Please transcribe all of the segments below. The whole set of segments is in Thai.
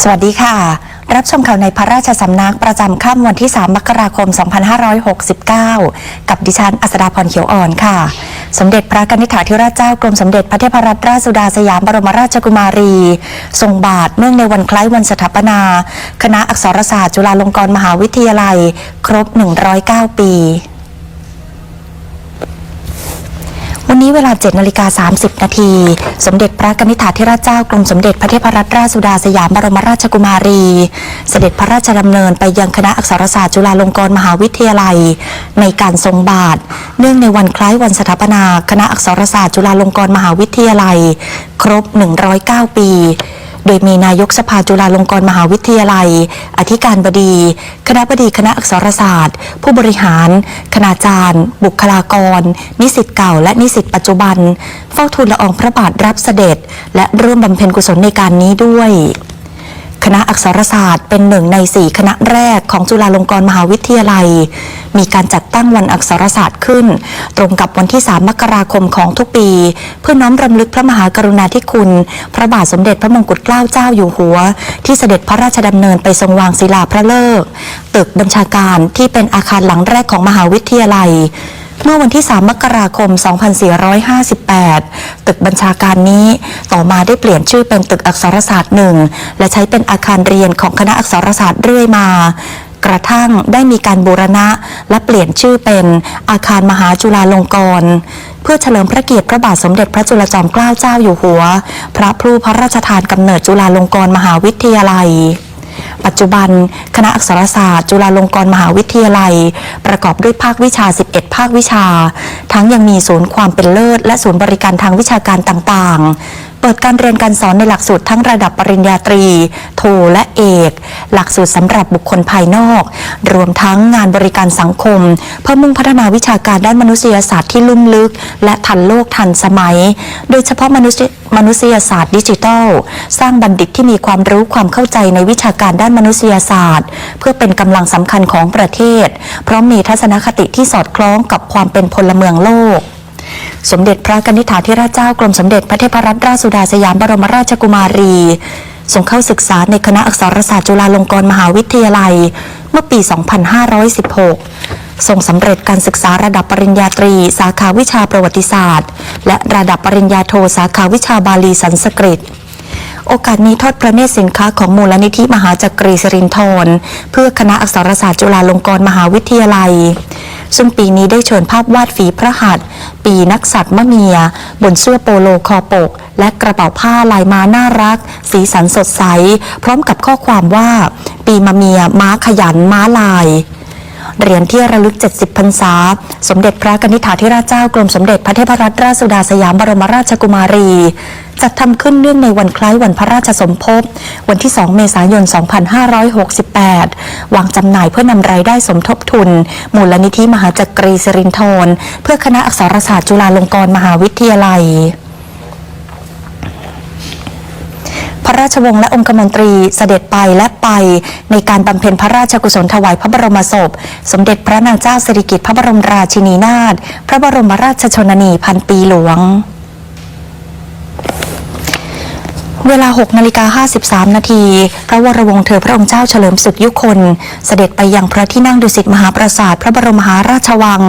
สวัสดีค่ะ รับชมข่าวในพระราชสำนักประจำค่ำวันที่ 3 มกราคม 2569 กับดิฉันอัสดาพรเขียวอ่อนค่ะ สมเด็จพระกนิษฐาธิราชเจ้ากรมสมเด็จพระเทพรัตนราชสุดาสยามบรมราชกุมารี ทรงบาทเนื่องในวันคล้ายวันสถาปนา คณะอักษรศาสตร์จุฬาลงกรณ์มหาวิทยาลัย ครบ 109 ปี วันนี้เวลา7นาฬิกา30 นาที สมเด็จพระกนิษฐาธิราชเจ้ากรมสมเด็จพระเทพรัตนราชสุดาสยามบรมราชกุมารี เสด็จพระราชดำเนินไปยังคณะอักษรศาสตร์จุฬาลงกรณ์มหาวิทยาลัย ในการทรงบาท เนื่องในวันคล้ายวันสถาปนา คณะอักษรศาสตร์จุฬาลงกรณ์มหาวิทยาลัย ครบ 109 ปี โดยมีนายกสภาจุฬาลงกรณ์มหาวิทยาลัย อธิการบดี คณะบดีคณะอักษรศาสตร์ ผู้บริหาร คณาจารย์ บุคลากร นิสิตเก่า และนิสิตปัจจุบัน เฝ้าทูลละอองพระบาทรับเสด็จ และร่วมบำเพ็ญกุศลในการนี้ด้วย ณะอักษรศาสตร์ เป็นหนึ่งในสี่คณะแรกของจุฬาลงกรณ์มหาวิทยาลัย มีการจัดตั้งวันอักษรศาสตร์ขึ้น ตรงกับวันที่ 3 มกราคมของทุกปี เพื่อน้อมรำลึกพระมหากรุณาธิคุณ พระบาทสมเด็จพระมงกุฎเกล้าเจ้าอยู่หัว ที่เสด็จพระราชดำเนินไปทรงวางศิลาพระเลิกษ์ตึกบัญชาการที่เป็นอาคารหลังแรกของมหาวิทยาลัย เมื่อวันที่ 3 มกราคม 2458 ตึกบัญชาการนี้ต่อมาได้เปลี่ยนชื่อเป็นตึกอักษรศาสตร์หนึ่งและใช้เป็นอาคารเรียนของคณะอักษรศาสตร์เรื่อยมากระทั่งได้มีการบูรณะและเปลี่ยนชื่อเป็นอาคารมหาจุฬาลงกรณ์เพื่อเฉลิมพระเกียรติพระบาทสมเด็จพระจุลจอมเกล้าเจ้าอยู่หัว พระผู้พระราชทานกำเนิดจุฬาลงกรณ์มหาวิทยาลัย ปัจจุบัน คณะอักษรศาสตร์ จุฬาลงกรณ์มหาวิทยาลัย ประกอบด้วยภาควิชา 11 ภาควิชา ทั้งยังมีศูนย์ความเป็นเลิศ และศูนย์บริการทางวิชาการต่างๆ เปิดการเรียนการสอนในหลักสูตรทั้งระดับปริญญาตรี โทและเอก หลักสูตรสำหรับบุคคลภายนอก รวมทั้งงานบริการสังคม เพื่อมุ่งพัฒนาวิชาการด้านมนุษยศาสตร์ที่ลุ่มลึก และทันโลกทันสมัย โดยเฉพาะมนุษยมนุษยศาสตร์ดิจิทัล สร้างบัณฑิตที่มีความรู้ความเข้าใจในวิชาการด้านมนุษยศาสตร์ เพื่อเป็นกำลังสำคัญของประเทศ เพราะมีทัศนคติที่สอดคล้องกับความเป็นพลเมืองโลก สมเด็จพระกนิษฐาธิราชเจ้ากรมสมเด็จพระเทพรัตนราชสุดาสยามบรมราชกุมารีทรงเข้าศึกษาในคณะอักษรศาสตร์จุฬาลงกรณ์มหาวิทยาลัย เมื่อปี 2516 ทรงสำเร็จการศึกษาระดับปริญญาตรี สาขาวิชาประวัติศาสตร์ และระดับปริญญาโทสาขาวิชาบาลีสันสกฤตโอกาสนี้ทอดพระเนตรสินค้าของมูลนิธิมหาจักรีสิรินทรเพื่อคณะอักษรศาสตร์จุฬาลงกรณ์มหาวิทยาลัย ซึ่งปีนี้ได้เชิญภาพวาดฝีพระหัตถ์ปีนักสัตว์มะเมีย บนเสื้อโปโลคอปก และกระเป๋าผ้าลายม้าน่ารัก สีสันสดใส พร้อมกับข้อความว่า ปีมะเมียม้าขยันม้าลาย เหรียญที่ระลึก 70 พรรษา สมเด็จพระกนิษฐาธิราชเจ้ากรมสมเด็จพระเทพรัตนราชสุดาสยามบรมราชกุมารี จัดทำขึ้นเนื่องในวันคล้ายวันพระราชสมภพ วันที่ 2 เมษายน 2568 วางจำหน่ายเพื่อนำรายได้สมทบทุน มูลนิธิมหาจักรีสิรินทรเพื่อคณะอักษรศาสตร์จุฬาลงกรณ์มหาวิทยาลัย พระราชวงศ์และองคมนตรีเสด็จไปและไป ในการบำเพ็ญพระราชกุศลถวายพระบรมศพ สมเด็จพระนางเจ้าสิริกิติ์พระบรมราชินีนาถพระบรมราชชนนีพันปีหลวงเวลา6นาฬิกา53 นาที พระวรวงศ์เธอพระองค์เจ้าเฉลิมสุขยุคน เสด็จไปยังพระที่นั่งดุสิตมหาปราสาทพระบรมมหาราชวัง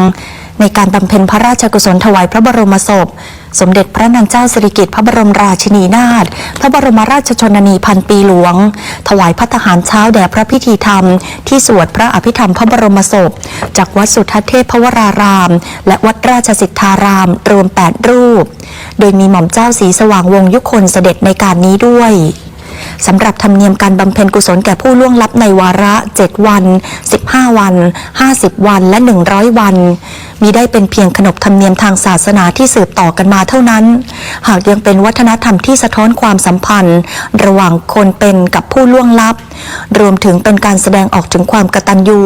ในการบำเพ็ญพระราชกุศลถวายพระบรมศพ สมเด็จพระนางเจ้าสิริกิติ์พระบรมราชินีนาถ พระบรมราชชนนีพันปีหลวง ถวายพัฒหารเช้าแด่พระพิธีธรรม ที่สวดพระอภิธรรมพระบรมศพ จากวัดสุทัศเทพพวราราม และวัดราชสิทธาราม รวม 8 รูป โดยมีหม่อมเจ้าสีสว่างวงยุคนเสด็จในการนี้ด้วย สำหรับธรรมเนียมการบำเพ็ญกุศลแก่ผู้ล่วงลับในวาระ 7 วัน 15 วัน 50 วัน และ 100 วัน มีได้เป็นเพียงขนบธรรมเนียมทางศาสนาที่สืบต่อกันมาเท่านั้น หากยังเป็นวัฒนธรรมที่สะท้อนความสัมพันธ์ ระหว่างคนเป็นกับผู้ล่วงลับ รวมถึงเป็นการแสดงออกถึงความกตัญญู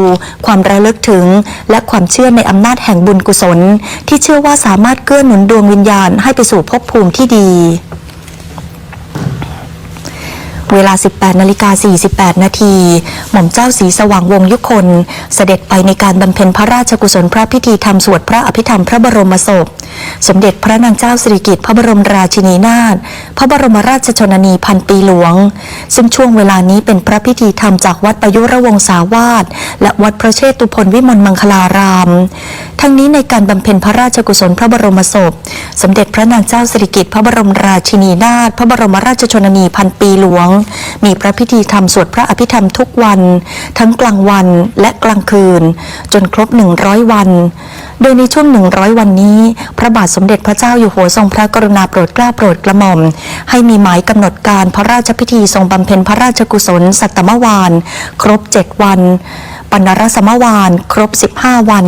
ความระลึกถึง และความเชื่อในอำนาจแห่งบุญกุศล ที่เชื่อว่าสามารถเกื้อหนุนดวงวิญญาณให้ไปสู่ภพภูมิที่ดี เวลา 18นาฬิกา48 นาที หม่อมเจ้าสีสว่างวงศยุคน เสด็จไปในการบำเพ็ญพระราชกุศลพระพิธีธรรมสวดพระอภิธรรมพระบรมศพสมเด็จพระนางเจ้าสิริกิติ์พระบรมราชินีนาถพระบรมราชชนนีพันปีหลวง ซึ่งช่วงเวลานี้เป็นพระพิธีธรรมจากวัดประยุรวงศาวาสและวัดพระเชตุพนวิมลมังคลาราม ทั้งนี้ในการบำเพ็ญพระราชกุศลพระบรมศพ สมเด็จพระนางเจ้าสิริกิติ์พระบรมราชินีนาถพระบรมราชชนนีพันปีหลวง มีพระพิธีธรรมสวดพระอภิธรรมทุกวัน ทั้งกลางวันและกลางคืน จนครบ 100 วัน โดยในช่วง 100 วันนี้พระบาทสมเด็จพระเจ้าอยู่หัวทรงพระกรุณาโปรดเกล้าโปรดกระหม่อม ให้มีหมายกำหนดการพระราชพิธีทรงบำเพ็ญพระราชกุศลสัตตมวาน ครบ7วันปัญรสมวานครบ 15 วัน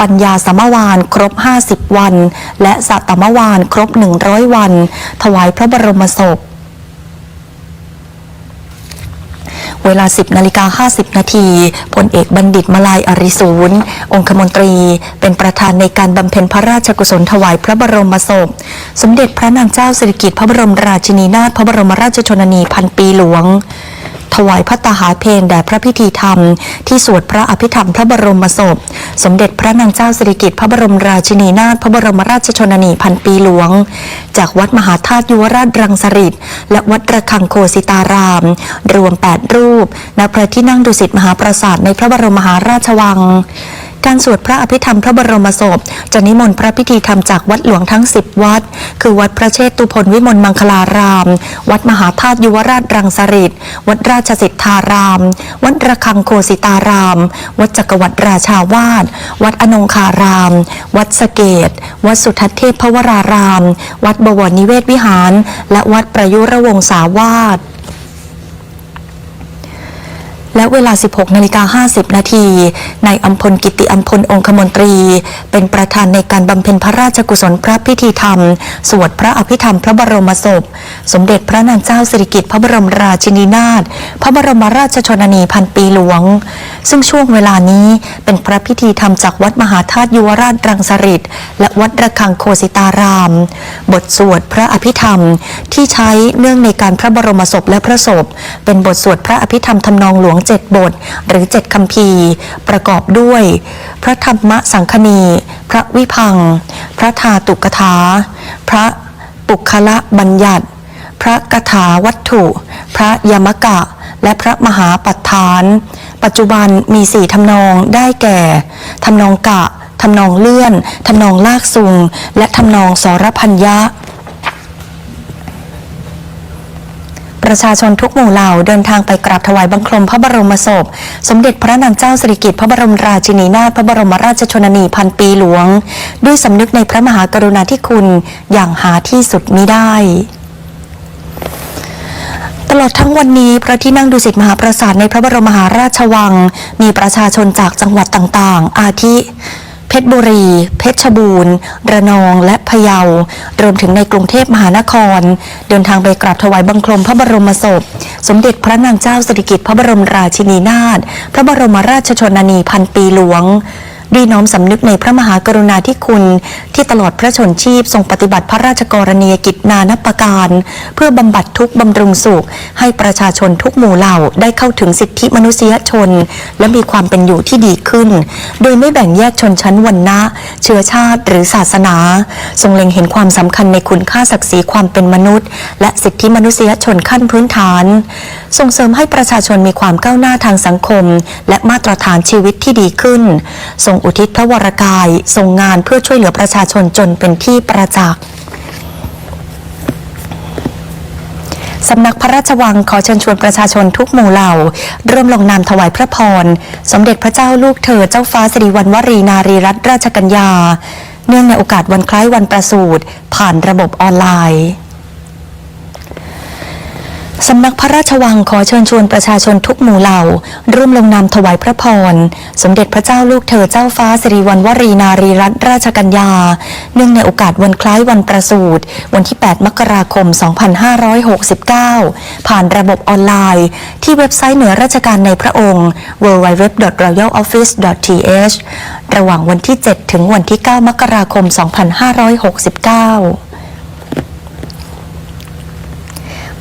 ปัญญาสมวานครบ 50 วัน และสัตตมวานครบ 100 วัน ถวายพระบรมศพ เวลา 10นาฬิกา50 นาทีพลเอกบัณฑิตมาลายอริสูรองคมนตรี เป็นประธานในการบำเพ็ญพระราชกุศลถวายพระบรมศพ สมเด็จพระนางเจ้าสิริกิติ์พระบรมราชินีนาถพระบรมราชชนนีพันปีหลวง ถวายพระตาหารเพลแด่พระพิธีธรรม ที่สวดพระอภิธรรมพระบรมศพ สมเด็จพระนางเจ้าสิริกิติ์พระบรมราชินีนาถพระบรมราชชนนีพันปีหลวง จากวัดมหาธาตุยุวราชรังสฤษและวัดระฆังโคสิตาราม รวม 8 รูปณพระที่นั่งดุสิตมหาปราสาทในพระบรมมหาราชวัง การสวดพระอภิธรรมพระบรมศพ จะนิมนต์พระพิธีธรรมจากวัดหลวงทั้ง 10 วัด คือวัดพระเชตุพนวิมลมังคลาราม วัดมหาธาตุยุวราชรังสฤษวัดราชสิทธาราม วัดระฆังโคสิตาราม วัดจักรวรรดิราชาวาสวัดอนงคาราม วัดสะเกต วัดสุทัศเทพพวราราม วัดบวรนิเวศวิหาร และวัดประยุรวงศาวาส และเวลา 16นาฬิกา50 นาทีนายอัมพลกิติอัมพลองคมนตรี เป็นประธานในการบำเพ็ญพระราชกุศลพระพิธีธรรม สวดพระอภิธรรมพระบรมศพ สมเด็จพระนางเจ้าสิริกิติ์พระบรมราชินีนาถพระบรมราชชนนีพันปีหลวง ซึ่งช่วงเวลานี้เป็นพระพิธีธรรมจากวัดมหาธาตุยุวราชรังสฤษและวัดระฆังโคสิตาราม บทสวดพระอภิธรรมที่ใช้เนื่องในการพระบรมศพและพระศพ เป็นบทสวดพระอภิธรรมทำนองหลวงเจ็ดบท หรือเจ็ดคำพีร์ประกอบด้วย พระธรรมสังคณี พระวิพัง พระธาตุกถา พระปุคละบัญญัติ พระกถาวัตถุ พระยมกะ และพระมหาปัฏฐาน ปัจจุบันมีสี่ทำนองได้แก่ ทำนองกะ ทำนองเลื่อน ทำนองลากซุง และทำนองสรพัญญะ ประชาชนทุกหมู่เหล่าเดินทางไปกราบถวายบังคมพระบรมศพ สมเด็จพระนางเจ้าสิริกิติ์พระบรมราชินีนาถพระบรมราชชนนีพันปีหลวง ด้วยสำนึกในพระมหากรุณาธิคุณอย่างหาที่สุดมิได้ตลอดทั้งวันนี้พระที่นั่งดุสิตมหาปราสาทในพระบรมมหาราชวัง มีประชาชนจากจังหวัดต่างๆ อาทิ เพชรบุรี เพชรบูรณ์ ระนอง และพะเยา รวมถึงในกรุงเทพมหานคร เดินทางไปกราบถวายบังคมพระบรมศพ สมเด็จพระนางเจ้าสิริกิติ์พระบรมราชินีนาถ พระบรมราชชนนีพันปีหลวง ด้วยน้อมสำนึกในพระมหากรุณาธิคุณ ที่ตลอดพระชนชีพทรงปฏิบัติพระราชกรณียกิจนานับประการ เพื่อบำบัดทุกบำรุงสุข ให้ประชาชนทุกหมู่เหล่าได้เข้าถึงสิทธิมนุษยชน และมีความเป็นอยู่ที่ดีขึ้น โดยไม่แบ่งแยกชนชั้นวรรณะ เชื้อชาติหรือศาสนา ทรงเล็งเห็นความสำคัญในคุณค่าศักดิ์ศรีความเป็นมนุษย์ และสิทธิมนุษยชนขั้นพื้นฐาน ส่งเสริมให้ประชาชนมีความก้าวหน้าทางสังคม และมาตรฐานชีวิตที่ดีขึ้นทรงอุทิศพระวรกายทรงงานเพื่อช่วยเหลือประชาชนจนเป็นที่ประจักษ์สำนักพระราชวังขอเชิญชวนประชาชนทุกหมู่เหล่าร่วมลงนามถวายพระพร สมเด็จพระเจ้าลูกเธอเจ้าฟ้าสิริวัณวรีนารีรัตนราชกัญญา เนื่องในโอกาสวันคล้ายวันประสูติผ่านระบบออนไลน์ สำนักพระราชวังขอเชิญชวนประชาชนทุกหมู่เหล่า ร่วมลงนามถวายพระพร สมเด็จพระเจ้าลูกเธอเจ้าฟ้าสิริวัณวรีนารีรัตนราชกัญญา เนื่องในโอกาสวันคล้ายวันประสูติวันที่ 8 มกราคม 2569 ผ่านระบบออนไลน์ ที่เว็บไซต์เหน่วยราชการในพระองค์ www.royaloffice.th ระหว่างวันที่ 7 ถึงวันที่ 9 มกราคม 2569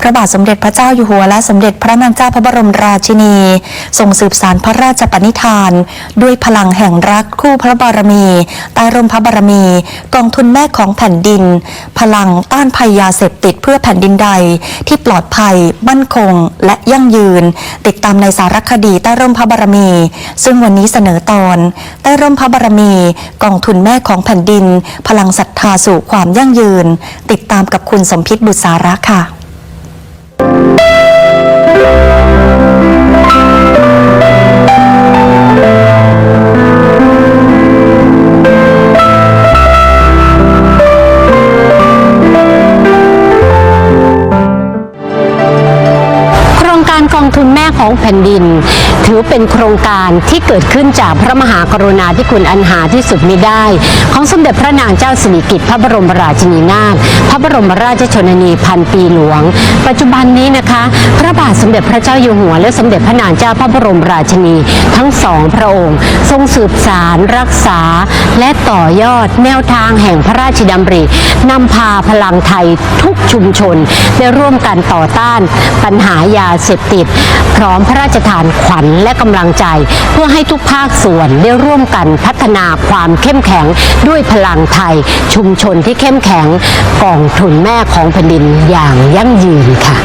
พระบาทสมเด็จพระเจ้าอยู่หัวและสมเด็จพระนางเจ้าพระบรมราชินีทรงสืบสารพระราชปณิธาน ด้วยพลังแห่งรักคู่พระบารมีใต้ร่มพระบารมีกองทุนแม่ของแผ่นดิน พลังต้านภัยยาเสพติดเพื่อแผ่นดินใด ที่ปลอดภัย มั่นคง และยั่งยืน ติดตามในสารคดีใต้ร่มพระบารมี ซึ่งวันนี้เสนอตอน ใต้ร่มพระบารมีกองทุนแม่ของแผ่นดิน พลังศรัทธาสู่ความยั่งยืน ติดตามกับคุณสมพิษบุตรสาระค่ะ โครงการกองทุนแม่ของแผ่นดิน ถือเป็นโครงการที่เกิดขึ้นจากพระมหากรุณาธิคุณอันหาที่สุดมิได้ ของสมเด็จพระนางเจ้าสิริกิติ์พระบรมราชินีนาถพระบรมราชชนนีพันปีหลวง ปัจจุบันนี้นะคะ พระบาทสมเด็จพระเจ้าอยู่หัว และสมเด็จพระนางเจ้าพระบรมราชินีทั้งสองพระองค์ ทรงสืบสารรักษา และต่อยอดแนวทางแห่งพระราชดำรินำพาพลังไทยทุกชุมชน ได้ร่วมกันต่อต้านปัญหายาเสพติด พร้อมพระราชทานขวัญและกำลังใจ เพื่อให้ทุกภาคส่วนได้ร่วมกันพัฒนาความเข้มแข็งด้วยพลังไทย ชุมชนที่เข้มแข็งกองทุนแม่ของแผ่นดินอย่างยั่งยืนค่ะ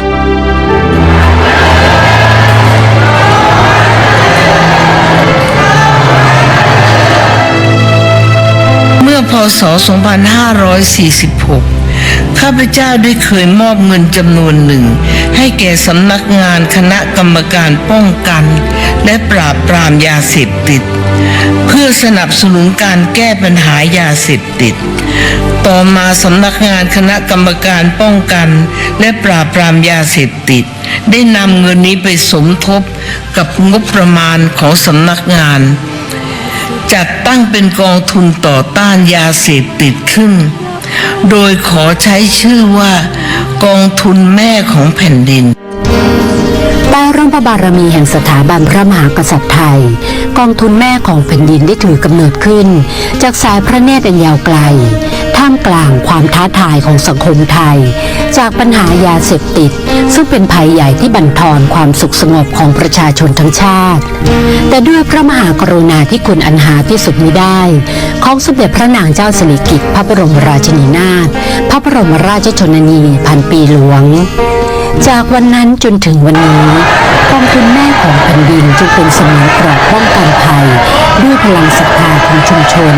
เมื่อพศ 2546 ข้าพเจ้าได้เคยมอบเงินจำนวนหนึ่ง ให้แก่สำนักงานคณะกรรมการป้องกัน และปราบปรามยาเสพติด เพื่อสนับสนุนการแก้ปัญหายาเสพติด ต่อมาสำนักงานคณะกรรมการป้องกัน และปราบปรามยาเสพติด ได้นำเงินนี้ไปสมทบกับงบประมาณของสำนักงาน จัดตั้งเป็นกองทุนต่อต้านยาเสพติดขึ้น โดยขอใช้ชื่อว่ากองทุนแม่ของแผ่นดิน ต้ร่มพระบารมีแห่งสถาบันพระมหากษัตริย์ไทย กองทุนแม่ของแผ่นดินได้ถือกำเนิดขึ้น จากสายพระเนตรอันยาวไกล ท่ามกลางความท้าทายของสังคมไทย จากปัญหายาเสพติด ซึ่งเป็นภัยใหญ่ที่บั่นทอนความสุขสงบของประชาชนทั้งชาติ แต่ด้วยพระมหากรุณาธิคุณอันหาที่สุดมิได้ ของสมเด็จพระนางเจ้าสิริกิติ์พระบรมราชินีนาถพระบรมราชชนนีพันปีหลวง จากวันนั้นจนถึงวันนี้กองทุนแม่ของแผ่นดินจึงเป็นเสมือนเกราะป้องกันภัย ด้วยพลังศรัทธาของชุมชน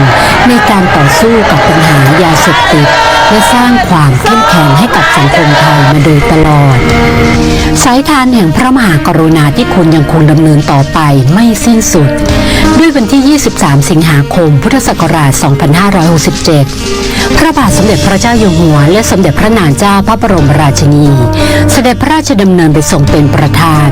ในการต่อสู้กับปัญหายาเสพติดและสร้างความเข้มแข็งให้กับสังคมไทยมาโดยตลอด สายทานแห่งพระมหากรุณาธิคุณยังคงดำเนินต่อไปไม่สิ้นสุด ด้วยวันที่ 23 สิงหาคม พุทธศักราช 2567 พระบาทสมเด็จพระเจ้าอยู่หัว และสมเด็จพระนางเจ้าพระบรมราชินี เสด็จพระราชดำเนินไปทรงเป็นประธาน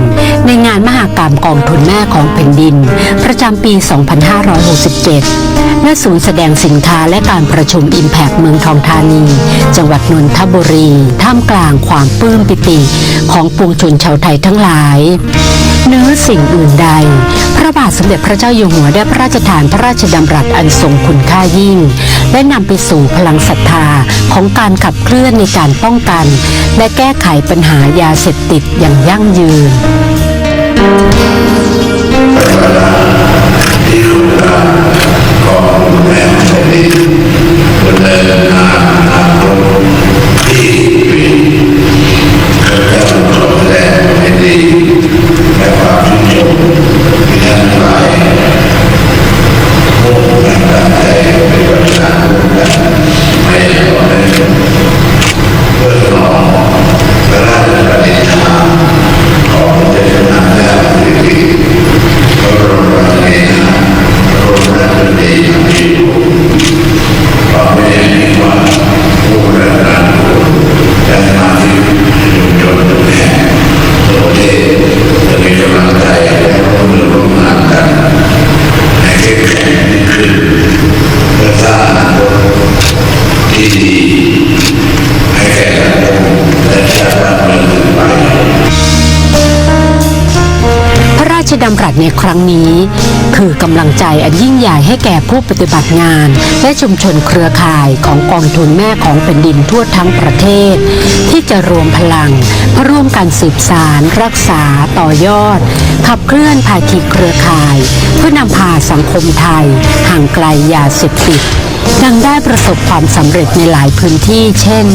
ในงานมหากรรมกองทุนแม่ของแผ่นดิน ประจำปี 2567 ณ ศูนย์แสดงสินค้าและการประชุม Impact เมืองทองธานี จังหวัดนนทบุรี ท่ามกลางความปลื้มปิติของปวงชนชาวไทยทั้งหลาย เนื้อสิ่งอื่นใด พระบาทสมเด็จพระเจ้าอยู่หัวได้พระราชทานพระราชดำรัสอันทรงคุณค่ายิ่ง และนำไปสู่พลังศรัทธาของการขับเคลื่อนในการป้องกัน และแก้ไขปัญหายาเสพติดอย่างยั่งยืนพร ดำรัสในครั้งนี้ คือกำลังใจอันยิ่งใหญ่ให้แก่ผู้ปฏิบัติงาน และชุมชนเครือข่ายของกองทุนแม่ของแผ่นดินทั่วทั้งประเทศ ที่จะรวมพลังเพื่อร่วมกันสืบสารรักษาต่อยอด ขับเคลื่อนภาคีเครือข่าย เพื่อนำพาสังคมไทย ห่างไกลยาเสพติดดังได้ประสบความสำเร็จในหลายพื้นที่ เช่น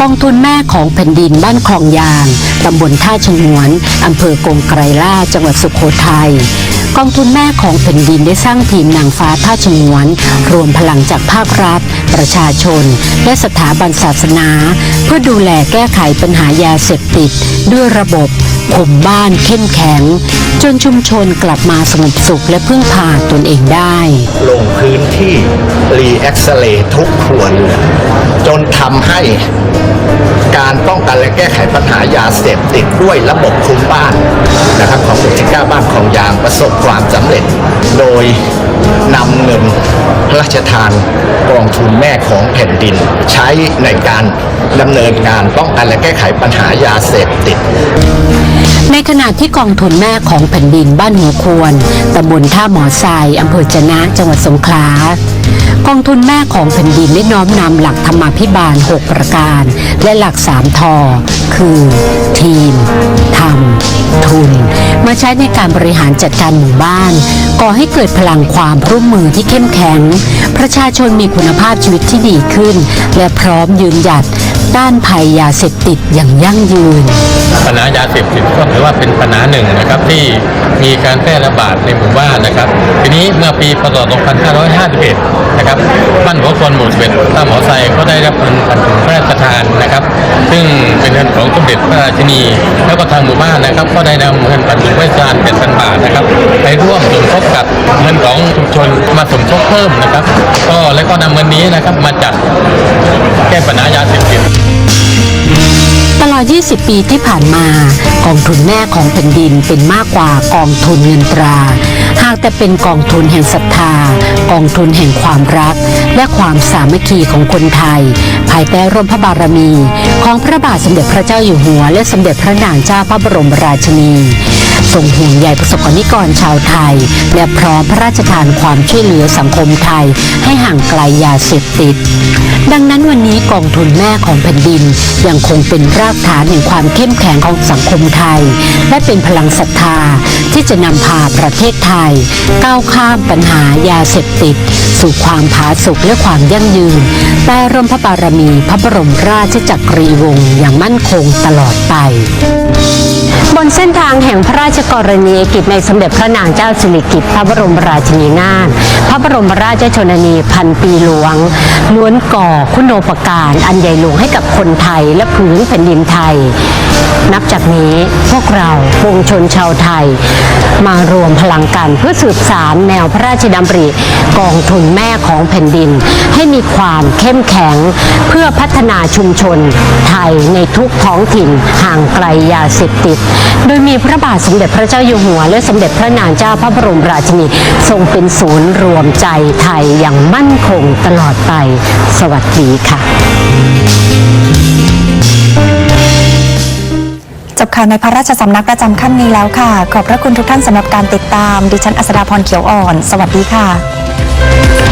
กองทุนแม่ของแผ่นดินบ้านคลองยาง ตำบลท่าชงวน อำเภอกงไกรล่า จังหวัดสุโขทัยกองทุนแม่ของแผ่นดินได้สร้างทีมนางฟ้าท่าชงวน รวมพลังจากภาครัฐ ประชาชน และสถาบันศาสนา เพื่อดูแลแก้ไขปัญหายาเสพติด ด้วยระบบ ข่มบ้านเข้มแข็ง จนชุมชนกลับมาสงบสุขและพึ่งพาตนเองได้ ลงพื้นที่รีแอคซเรย์ทุกครัวเรือนจนทำให้การป้องกันและแก้ไขปัญหายาเสพติดด้วยระบบคุมบ้านนะครับของหมู่ที่9บ้านของยางประสบความสำเร็จ โดยนำเงินพระราชทานกองทุนแม่ของแผ่นดิน ใช้ในการดำเนินการป้องกันและแก้ไขปัญหายาเสพติด ในขณะที่กองทุนแม่ของแผ่นดินบ้านหัวควรตำบลท่าหมอทรายอำเภอจนะ จังหวัดสงขลากองทุนแม่ของแผ่นดินได้น้อมนำหลักธรรมาภิบาล 6 ประการ และหลัก3ทอ คือ ทีมธรรมทุน มาใช้ในการบริหารจัดการหมู่บ้าน ก่อให้เกิดพลังความร่วมมือที่เข้มแข็ง ประชาชนมีคุณภาพชีวิตที่ดีขึ้น และพร้อมยืนหยัดต้านภัยยาเสพติดอย่างยั่งยืน ปัญหายาเสพติดก็ถือว่าเป็นปัญหาหนึ่งนะครับที่มีการแพร่ระบาดในหมู่บ้านนะครับ ทีนี้เมื่อปีพศ 2551 นะครับบ้านหัวคนหมู่11ท่าหมอไซก็ได้รับเงินพันถุงพระราชทานนะครับ ซึ่งเป็นเงินของสมเด็จพระราชินี แล้วก็ทางหมู่บ้านนะครับ ก็ได้นำเงินพันถุงพระราชทาน7,000บาทนะครับไปร่วมสมทบกับเงินของชุมชนมาสมทบเพิ่มนะครับ ก็แล้วก็นำเงินนี้นะครับมาจัดแก้ปัญหายาเสพติด ตลอด 20 ปีที่ผ่านมา กองทุนแม่ของแผ่นดินเป็นมากกว่ากองทุนเงินตรา หากแต่เป็นกองทุนแห่งศรัทธา กองทุนแห่งความรัก และความสามัคคีของคนไทย ภายใต้ร่มพระบารมี ของพระบาทสมเด็จพระเจ้าอยู่หัว และสมเด็จพระนางเจ้าพระบรมราชินี ทรงห่วงใยประสบกรนิกรชาวไทย และพร้อมพระราชทานความช่วยเหลือสังคมไทย ให้ห่างไกลยาเสพติด ดังนั้นวันนี้กองทุนแม่ของแผ่นดิน ยังคงเป็นรากฐานแห่งความเข้มแข็งของสังคมไทย และเป็นพลังศรัทธาที่จะนำพาประเทศไทย ก้าวข้ามปัญหายาเสพติด สู่ความผาสุกและความยั่งยืนใต้ร่มพระบารมีพระบรมราชจักรีวงศ์อย่างมั่นคงตลอดไป บนเส้นทางแห่งพระราชกรณียกิจในสมเด็จพระนางเจ้าสิริกิติ์พระบรมราชินีนาถพระบรมราชชนนีพันปีหลวง ล้วนก่อคุณโอปการอันใหญ่หลวงให้กับคนไทยและพื้นแผ่นดินไทย นับจากนี้พวกเราปวงชนชาวไทย มารวมพลังกันเพื่อสืบสารแนวพระราชดำริกองทุนแม่ของแผ่นดิน ให้มีความเข้มแข็งเพื่อพัฒนาชุมชนไทยในทุกท้องถิ่นห่างไกลยาเสพติดโดยมีพระบาทสมเด็จพระเจ้าอยู่หัว และสมเด็จพระนางเจ้าพระบรมราชินีทรงเป็นศูนย์รวมใจไทยอย่างมั่นคงตลอดไป สวัสดีค่ะ จบข่าวในพระราชสำนักประจำค่ำนี้แล้วค่ะ ขอบพระคุณทุกท่านสำหรับการติดตาม ดิฉันอัสดาพรเขียวอ่อน สวัสดีค่ะ